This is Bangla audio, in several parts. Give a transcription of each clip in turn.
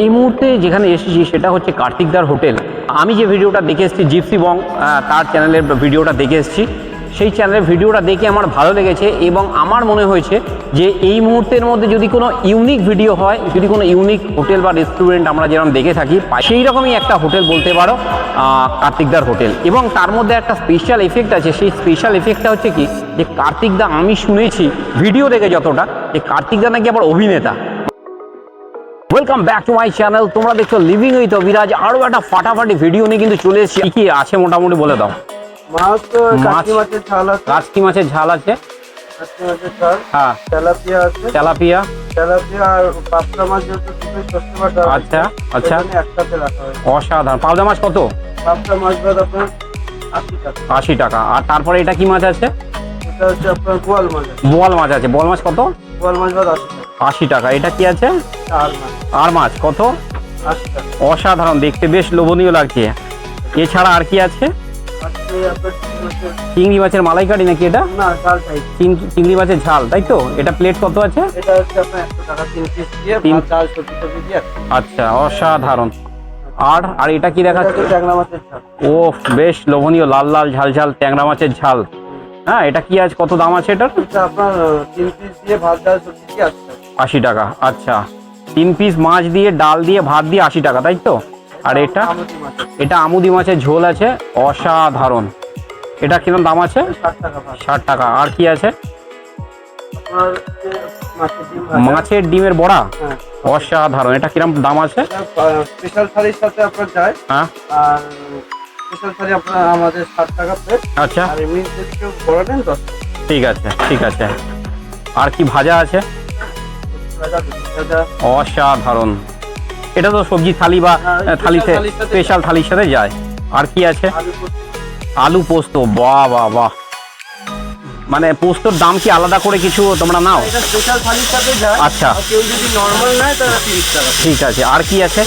এই মুহূর্তে যেখানে এসেছি সেটা হচ্ছে কার্তিকদার হোটেল। আমি যে ভিডিওটা দেখে এসেছি, জিপসি বং তার চ্যানেলের ভিডিওটা দেখে এসেছি। সেই চ্যানেলের ভিডিওটা দেখে আমার ভালো লেগেছে এবং আমার মনে হয়েছে যে এই মুহূর্তের মধ্যে যদি কোনো ইউনিক ভিডিও হয়, যদি কোনো ইউনিক হোটেল বা রেস্টুরেন্ট আমরা যেরকম দেখে থাকি সেই রকমই একটা হোটেল বলতে পারো কার্তিকদার হোটেল। এবং তার মধ্যে একটা স্পেশাল এফেক্ট আছে। সেই স্পেশাল এফেক্টটা হচ্ছে কি? যে কার্তিকদা আমি শুনেছি ভিডিও দেখে যতটা, যে কার্তিকদা নাকি আবার অভিনেতা। Welcome back to my channel তোমরা দেখছ লিভিং উইথ অভিরাজ। আরও একটা ফাটাফাটি ভিডিও নিয়ে কিন্তু চলে এসেছি। কি আছে মোটামুটি বলে দাও। মাছ তো মাছের ঝাল আছে। কাচকি মাছের ঝাল আছে। কাটকি মাছের ঝাল। হ্যাঁ। তেলাপিয়া আছে। তেলাপিয়া। তেলাপিয়া আর পাপড়া মাছ যেহেতু আচ্ছা আচ্ছা। একসাথে রাখা হয়েছে অসাধারণ। পাবদা মাছ কত? মাছ আপনার আশি টাকা। আর তারপরে এটা কি মাছ আছে? এটা হচ্ছে আপনার মাছ বোয়াল মাছ আছে। বোয়াল মাছ কত? গোয়াল মাছ ভাত আশি টাকা। আশি টাকা। এটা কি আছে? আর মাছ। কত? অসাধারণ দেখতে বেশ লোভনীয় লাগছে। এছাড়া আর কি আছে? চিংড়ি মাছের মালাইকারি নাকি এটা? চিংড়ি মাছের ঝাল তাই তো? এটা প্লেট কত আছে? আচ্ছা অসাধারণ। আর আর এটা কি দেখাচ্ছে? ও বেশ লোভনীয় লাল লাল ঝাল ঝাল ট্যাংরা মাছের ঝাল। হ্যাঁ এটা কি আছে? কত দাম আছে এটার? আপনার তিন পিস দিয়ে ভাত ডাল সবজি আসছে আশি টাকা। আচ্ছা। তিন পিস মাছ দিয়ে ডাল দিয়ে ভাত দিয়ে আশি টাকা তাই তো? আর এটা? এটা আমুদি মাছের ঝোল আছে অসাধারণ। এটা কিরম দাম আছে? ষাট টাকা আর কি আছে? মাছের ডিমের বড়া? হ্যাঁ। অসাধারণ। এটা কিরম দাম আছে? স্পেশাল থালির সাথে আপনার যায়। হ্যাঁ। আর স্পেশাল থালি আপনার আমাদের ষাট টাকা প্লেট আচ্ছা। আর এমনি যদি কেউ বড় নেন দশ ঠিক আছে ঠিক আছে। আর কি ভাজা আছে? অসাধারণ। এটা তো সবজি থালি বা হ্যাঁ, থালিতে স্পেশাল থালির সাথে যায়। আর কি আছে? আলু পোস্ত। বাহ বাহ বাহ। মানে পোস্তর দাম কি আলাদা করে কিছু তোমরা নাও? স্পেশাল থালির সাথে যায়। আচ্ছা। কেউ যদি নর্মাল নেয় তাহলে তিরিশ টাকা ঠিক আছে। আর কি আছে?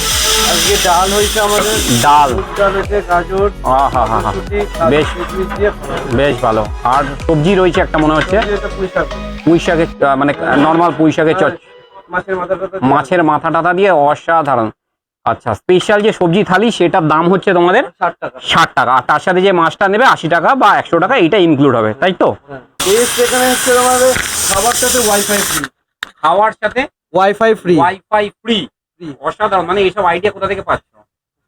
আজকে ডাল হয়েছে আমাদের। ডাল। ডাল হয়েছে গাজর। বেশ। বেশ ভালো। আর সবজি রয়েছে একটা মনে হচ্ছে? পুঁই শাকের মানে নর্মাল পুঁই শাকের চচ মাছের মাথা টাথা দিয়ে অসাধারণ। আচ্ছা স্পেশাল যে সবজি থালি সেটার দাম হচ্ছে তোমাদের ষাট টাকা। আর তার সাথে যে মাছটা নেবে আশি টাকা বা একশো টাকা এটা ইনক্লুড হবে তাই তো? হ্যাঁ। এখানে হচ্ছে আমাদের খাবার সাথে ওয়াইফাই ফ্রি খাওয়ার সাথে ওয়াইফাই ফ্রি ওয়াইফাই ফ্রি অসাধারণ। মানে এইসব আইডিয়া কোথা থেকে পাচ্ছ?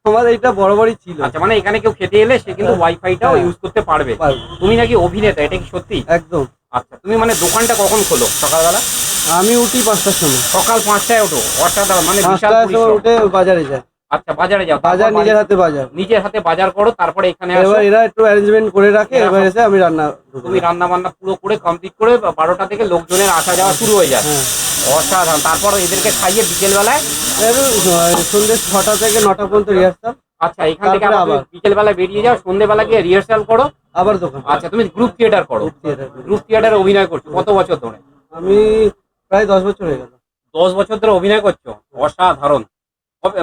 তোমাদের এটা বরাবরই ছিল। আচ্ছা মানে এখানে কেউ খেতে এলে সে কিন্তু ওয়াইফাইটাও হ্যাঁ। ইউজ করতে পারবে। পারবে। তুমি নাকি অভিনেতা এটা কি সত্যি? একদম। আচ্ছা তুমি মানে দোকানটা কখন খোলো? সকালবেলা? আমি উঠি পাঁচটার সময়। সকাল পাঁচটায় ওঠো অসাধারণ মানে বিশাল পাঁচটার সময় পরিশ্রম। উঠে বাজারে যায় আচ্ছা বাজারে যাও বাজার তারপর নিজের বাড়ি- হাতে বাজার। নিজের হাতে বাজার করো তারপরে এখানে আসো। এবার এরা একটু অ্যারেঞ্জমেন্ট করে রাখে এবার এসে আমি রান্না ঢুকি। তুমি রান্না বান্না পুরো করে কমপ্লিট করে বারোটা থেকে লোকজনের আসা যাওয়া শুরু হয়ে যায়। হ্যাঁ। অসাধারণ তারপর এদেরকে খাইয়ে বিকেল বেলায় এবার, আহ, সন্ধ্যে ছটা থেকে নটা পর্যন্ত রিহার্সাল আচ্ছা এখান থেকে তারপরে আবার আবার। বিকেল বেলায় বেরিয়ে যাও সন্ধ্যেবেলা গিয়ে রিহার্সাল করো। আবার দোকান। আচ্ছা তুমি গ্রুপ থিয়েটার করো। গ্রুপ থিয়েটারে অভিনয় করছ কত বছর ধরে? আমি প্রায় দশ বছর হয়ে গেল। দশ বছর ধরে অভিনয় করছ? অসাধারণ।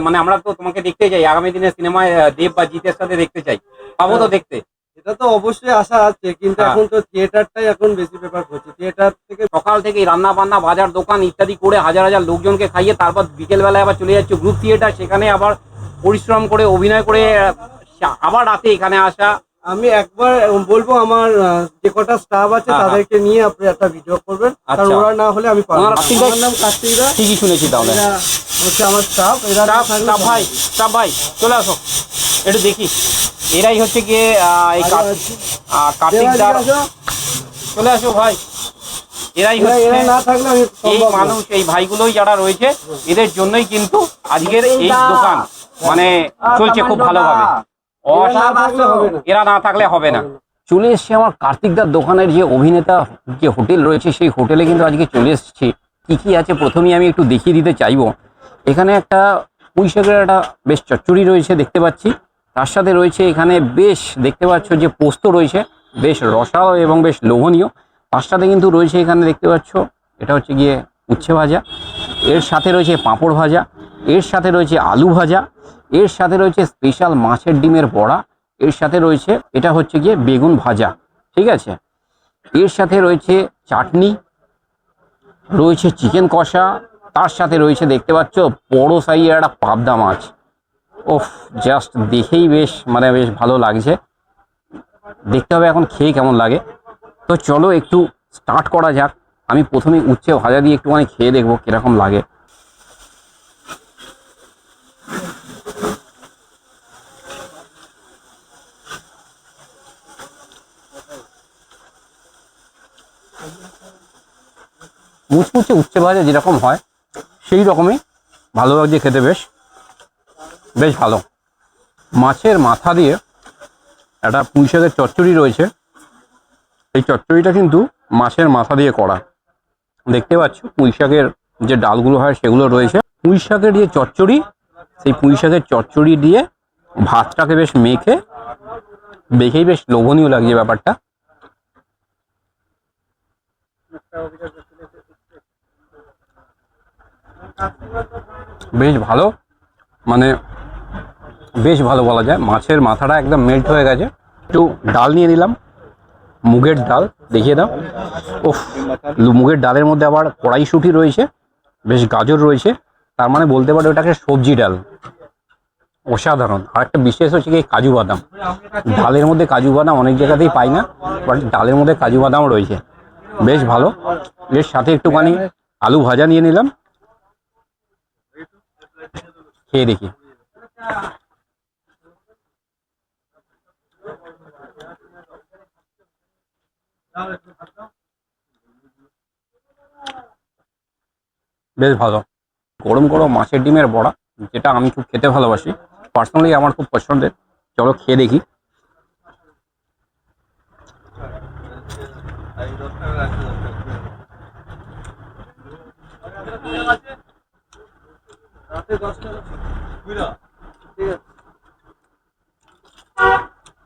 মানে আমরা তো তোমাকে দেখতে চাই আগামী দিনে সিনেমায় দেব বা জিতের সাথে দেখতে চাই। পাবো তো দেখতে। এটা তো অবশ্যই আশা আছে কিন্তু হ্যাঁ। এখন তো থিয়েটারটাই এখন বেশি প্রেফার করছি। থিয়েটার থেকে সকাল থেকে রান্না বান্না বাজার দোকান ইত্যাদি করে হাজার হাজার লোকজনকে খাইয়ে তারপর বিকেল বেলায় আবার চলে যাচ্ছে গ্রুপ থিয়েটার। সেখানে আবার পরিশ্রম করে অভিনয় করে আবার রাতে এখানে আসা। আমি একবার বলব আমার যে কটা স্টাফ আছে হ্যাঁ, তাদেরকে নিয়ে আপনি একটা ভিডিও করবেন। কারণ আচ্ছা। ওরা না হলে আমি পারব। আমার নাম কার্তিক দা ঠিকই শুনেছি তাহলে? হচ্ছে আমার স্টাফ এরা স্টাফ ভাই স্টাফ ভাই চলে আসো। একটু দেখি। এরাই হচ্ছে গিয়ে এই। কার্তিক আসো। চলে আসো ভাই। এরাই হচ্ছে না থাকলে এই মানুষ এই ভাইগুলোই যারা রয়েছে এদের জন্যই কিন্তু আজকের এই দোকান। মানে চলছে খুব ভালোভাবে। এরা না থাকলে হবে না। চলে এসছে আমার কার্তিকদার দোকানের যে অভিনেতা যে হোটেল রয়েছে সেই হোটেলে কিন্তু আজকে চলে এসেছি। কি কি আছে প্রথমেই আমি একটু দেখিয়ে দিতে চাইব। এখানে একটা পুঁই শাকের একটা বেশ চচ্চড়ি রয়েছে দেখতে পাচ্ছি। তার সাথে রয়েছে এখানে বেশ দেখতে পাচ্ছ যে পোস্ত রয়েছে বেশ রসালো এবং বেশ লোভনীয়। তার সাথে কিন্তু রয়েছে এখানে দেখতে পাচ্ছ এটা হচ্ছে গিয়ে উচ্ছে ভাজা। এর সাথে রয়েছে পাঁপড় ভাজা। এর সাথে রয়েছে আলু ভাজা। এর সাথে রয়েছে স্পেশাল মাছের ডিমের বড়া, এর সাথে রয়েছে, এটা হচ্ছে গিয়ে বেগুন ভাজা, ঠিক আছে? এর সাথে রয়েছে চাটনি, রয়েছে চিকেন কষা, তার সাথে রয়েছে দেখতে পাচ্ছ বড় সাইজের একটা পাবদা মাছ। ওফ, জাস্ট দেখেই বেশ মানে বেশ ভালো লাগছে। দেখতে হবে এখন খেয়ে কেমন লাগে। তো চলো একটু স্টার্ট করা যাক। আমি প্রথমে উচ্ছে ভাজা দিয়ে একটুখানি খেয়ে দেখব কীরকম লাগে। মুচমুচে উচ্ছে ভাজা যেরকম হয়, সেই রকমই ভালো লাগছে খেতে বেশ। বেশ ভালো। মাছের মাথা দিয়ে একটা পুঁইশাকের চচ্চড়ি রয়েছে। এই চচ্চড়িটা কিন্তু মাছের মাথা দিয়ে করা। দেখতে পাচ্ছ পুঁই শাকের যে ডালগুলো হয় সেগুলো রয়েছে। পুঁই শাকের যে চচ্চড়ি, সেই পুঁই শাকের চচ্চড়ি দিয়ে ভাতটাকে বেশ মেখে, দেখেই বেশ লোভনীয় লাগছে ব্যাপারটা। বেশ ভালো মানে বেশ ভালো বলা যায়। মাছের মাথাটা একদম মেল্ট হয়ে গেছে। একটু ডাল নিয়ে নিলাম, মুগের ডাল দেখিয়ে দাও। ওফ মুগের ডালের মধ্যে আবার কড়াইশুঁটি রয়েছে, বেশ গাজর রয়েছে। তার মানে বলতে পারো ওটাকে সবজি ডাল। অসাধারণ। আর একটা বিশেষ হচ্ছে কি, কাজু বাদাম। ডালের মধ্যে কাজু বাদাম অনেক জায়গাতেই পাই না, বাট ডালের মধ্যে কাজু বাদাম রয়েছে। বেশ ভালো। এর সাথে একটুখানি আলু ভাজা নিয়ে নিলাম। খেয়ে দেখি। বেশ ভালো। গরম গরম মাছের ডিমের বড়া, যেটা আমি খুব খেতে ভালোবাসি। পার্সোনালি আমার খুব পছন্দের। চলো খেয়ে দেখি।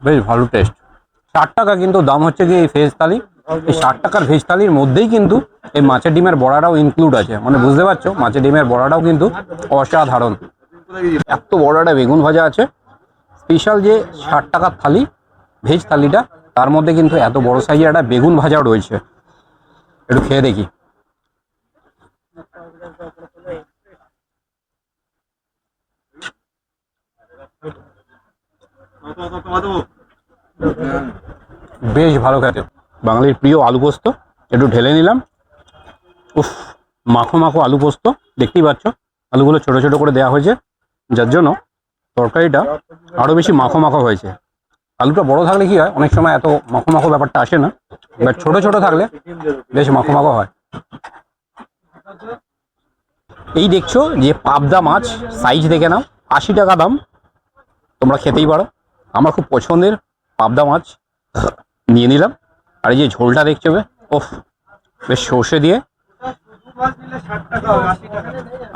বেশ ভালো টেস্ট ষাট টাকা কিন্তু দাম হচ্ছে কি ভেজ থালি। এই ষাট টাকার ভেজ থালির মধ্যেই কিন্তু এই মাছের ডিমের বড়াটাও ইনক্লুড আছে। মানে বুঝতে পারছ? মাছের ডিমের বড়াটাও কিন্তু অসাধারণ। এত বড় একটা বেগুন ভাজা আছে। স্পেশাল যে ষাট টাকার থালি ভেজ থালিটা, তার মধ্যে কিন্তু এত বড় সাইজের একটা বেগুন ভাজা রয়েছে। একটু খেয়ে দেখি। বেশ ভালো খেতে। বাঙালির প্রিয় আলু পোস্ত। একটু ঢেলে নিলাম। উফ, মাখো মাখো আলু পোস্ত। দেখতেই পাচ্ছ, আলুগুলো ছোট ছোট করে দেওয়া হয়েছে। যার জন্য তরকারিটা আরও বেশি মাখো মাখো হয়েছে। আলুটা বড় থাকলে কি হয়, অনেক সময় এত মাখো মাখো ব্যাপারটা আসে না। বাট ছোট ছোট থাকলে বেশ মাখো মাখো হয়। এই দেখছ যে পাবদা মাছ সাইজ দেখে নাও। আশি টাকা দাম। তোমরা খেতেই পারো। আমার খুব পছন্দের পাবদা মাছ নিয়ে নিলাম। আর এই যে ঝোলটা দেখছ বে, ওফ, বেশ সর্ষে দিয়ে।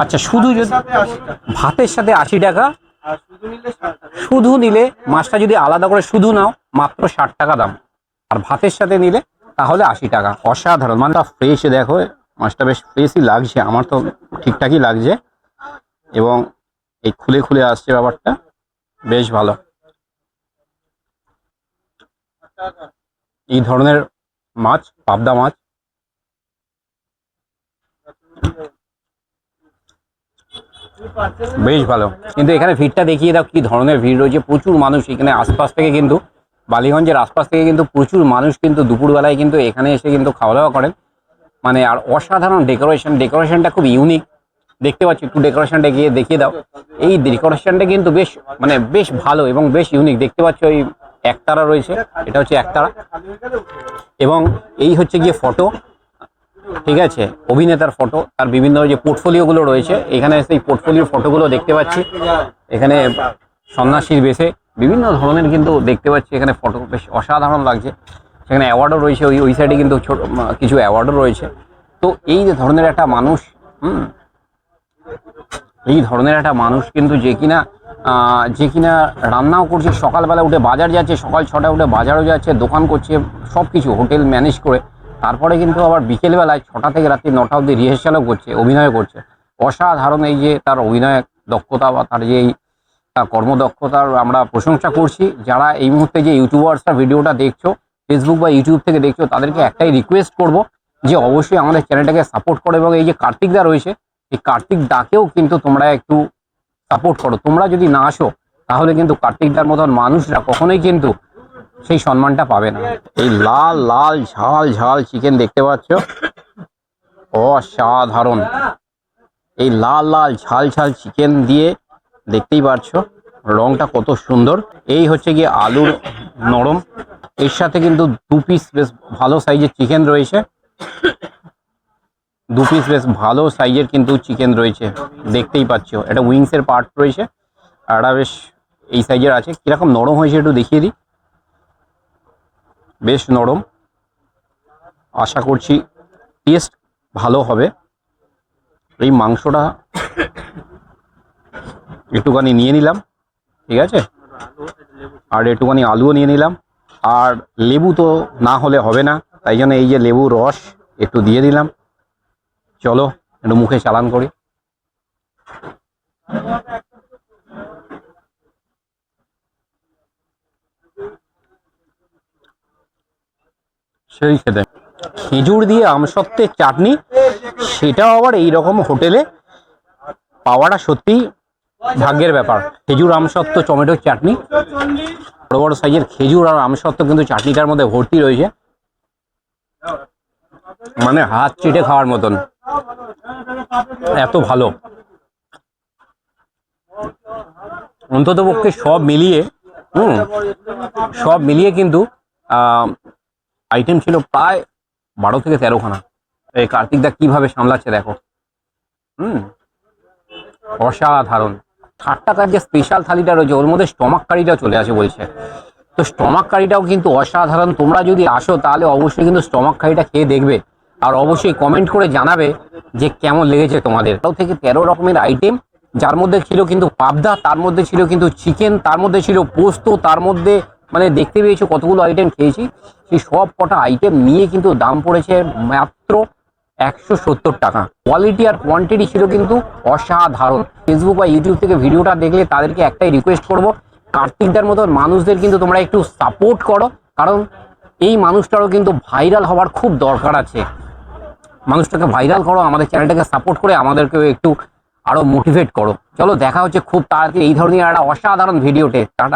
আচ্ছা শুধু যদি ভাতের সাথে আশি টাকা, শুধু নিলে মাছটা যদি আলাদা করে শুধু নাও, মাত্র ষাট টাকা দাম। আর ভাতের সাথে নিলে তাহলে আশি টাকা। অসাধারণ। মানে ফ্রেশ দেখো, মাছটা বেশ ফ্রেশই লাগছে। আমার তো ঠিকঠাকই লাগছে। এবং এই খুলে খুলে আসছে ব্যাপারটা। বেশ ভালো। এই ধরনের মাছ, পাবদা মাছ। বেশ ভালো। কিন্তু এখানে ভিড়টা দেখিয়ে দাও, কি ধরনের ভিড় রয়েছে। প্রচুর মানুষ এখানে আশপাশ থেকে কিন্তু, বালিগঞ্জের আশপাশ থেকে কিন্তু প্রচুর মানুষ কিন্তু দুপুরবেলায় কিন্তু এখানে এসে কিন্তু খাওয়া দাওয়া করেন। মানে আর অসাধারণ ডেকোরেশন ডেকোরেশনটা খুব ইউনিক দেখতে পাচ্ছি, একটু ডেকোরেশনটা গিয়ে দেখিয়ে দাও। এই ডেকোরেশনটা কিন্তু বেশ মানে বেশ ভালো এবং বেশ ইউনিক দেখতে পাচ্ছ ওই একতারা রয়েছে, এটা হচ্ছে একতারা। এবং এই হচ্ছে গিয়ে ফটো ঠিক আছে? অভিনেতার ফটো তার বিভিন্ন যে পোর্টফোলিওগুলো রয়েছে। এখানে সেই পোর্টফোলিও ফটোগুলো দেখতে পাচ্ছি। এখানে সন্ন্যাসীর বেশে বিভিন্ন ধরনের কিন্তু দেখতে পাচ্ছি। এখানে ফটো বেশ অসাধারণ লাগছে। সেখানে অ্যাওয়ার্ডও রয়েছে, ওই ওই সাইডে কিন্তু ছোট, কিছু অ্যাওয়ার্ডও রয়েছে। তো এই যে ধরনের একটা মানুষ, হুম এই ধরনের একটা মানুষ কিন্তু যে কিনা যে কিনা রান্নাও করছে, সকালবেলা উঠে বাজার যাচ্ছে, সকাল ছটায় উঠে বাজারও যাচ্ছে, দোকান করছে সব কিছু হোটেল ম্যানেজ করে। তারপরে কিন্তু আবার বিকেলবেলায় ছটা থেকে রাত্রি নটা অবধি রিহার্সালও করছে, অভিনয় করছে। অসাধারণ এই যে তার অভিনয় দক্ষতা বা তার যে এই তার কর্মদক্ষতার আমরা প্রশংসা করছি। যারা এই মুহূর্তে যে ইউটিউবার্সরা ভিডিওটা দেখছ ফেসবুক বা ইউটিউব থেকে দেখছ, তাদেরকে একটাই রিকোয়েস্ট করব যে অবশ্যই আমাদের চ্যানেলটাকে সাপোর্ট করো এবং এই যে কার্তিকদা রয়েছে এই কার্তিক দাকেও কিন্তু তোমরা একটু সাপোর্ট করো। তোমরা যদি না আসো, তাহলে কিন্তু কার্তিক দার মতন মানুষরা কখনোই কিন্তু সেই সম্মানটা পাবে না। এই লাল লাল, ঝাল ঝাল চিকেন দেখতে পাচ্ছ? অসাধারণ। এই লাল লাল, ঝাল ঝাল চিকেন দিয়ে দেখতেই পারছ রংটা কত সুন্দর। এই হচ্ছে গিয়ে আলুর নরম। এর সাথে কিন্তু দু পিস বেশ ভালো সাইজের চিকেন রয়েছে। দু পিস বেশ ভালো সাইজের কিন্তু চিকেন রয়েছে, দেখতেই পাচ্ছ। এটা উইংসের পার্ট রয়েছে, আর এটা বেশ এই সাইজের আছে। কীরকম নরম হয়েছে একটু দেখিয়ে দিই। বেশ নরম। আশা করছি টেস্ট ভালো হবে। এই মাংসটা একটুখানি নিয়ে নিলাম, ঠিক আছে? আর একটুখানি আলুও নিয়ে নিলাম। আর লেবু তো না হলে হবে না, তাই জন্য এই যে লেবু রস একটু দিয়ে দিলাম। চলো, একটু মুখে চালান করি। সেই খেতে। খেজুর দিয়ে আমসত্ত্বের চাটনি সেটাও আবার এই রকম হোটেলে পাওয়াটা সত্যি ভাগ্যের ব্যাপার। খেজুর, আমসত্ত্ব টমেটোর চাটনি, বড় বড় সাইজের খেজুর আর আমসত্ত্ব কিন্তু চাটনিটার মধ্যে ভর্তি রয়েছে। মানে হাত চিটে খাওয়ার মতন। এত ভালো। অন্তত পক্ষে সব মিলিয়ে, হুম, সব মিলিয়ে কিন্তু আইটেম ছিল প্রায় বারো থেকে তেরোখানা। এই কার্তিক দা কীভাবে সামলাচ্ছে দেখো। হুম, অসাধারণ। ষাট টাকার যে স্পেশাল থালিটা রয়েছে, ওর মধ্যে স্টমাক কারিটাও চলে আসে বলছে। তো স্টমাক কারিটাও কিন্তু অসাধারণ। তোমরা যদি আসো, তাহলে অবশ্যই কিন্তু স্টমাক কারিটা খেয়ে দেখবে। আর অবশ্যই কমেন্ট করে জানাবে যে কেমন লেগেছে তোমাদের। তাও থেকে তেরো রকমের আইটেম যার মধ্যে ছিল কিন্তু পাবদা, তার মধ্যে ছিল কিন্তু চিকেন তার মধ্যে ছিল পোস্ত, তার মধ্যে মানে দেখতে পেয়েছ কতগুলো আইটেম খেয়েছি। সেই সব কটা আইটেম নিয়ে কিন্তু দাম পড়েছে মাত্র একশো সত্তর টাকা। কোয়ালিটি আর কোয়ান্টিটি ছিল কিন্তু অসাধারণ। ফেসবুক বা ইউটিউব থেকে ভিডিওটা দেখলে তাদেরকে একটাই রিকোয়েস্ট করব, কার্তিকদার মতন মানুষদের কিন্তু তোমরা একটু সাপোর্ট করো, কারণ এই মানুষটারও কিন্তু ভাইরাল হওয়ার খুব দরকার আছে। মানুষটাকে ভাইরাল করো, আমাদের চ্যানেলটাকে সাপোর্ট করে আমাদেরকে একটু আরও মোটিভেট করো। চলো, দেখা হচ্ছে খুব তাড়াতাড়ি। এই ধরনের একটা অসাধারণ ভিডিওতে টাটা।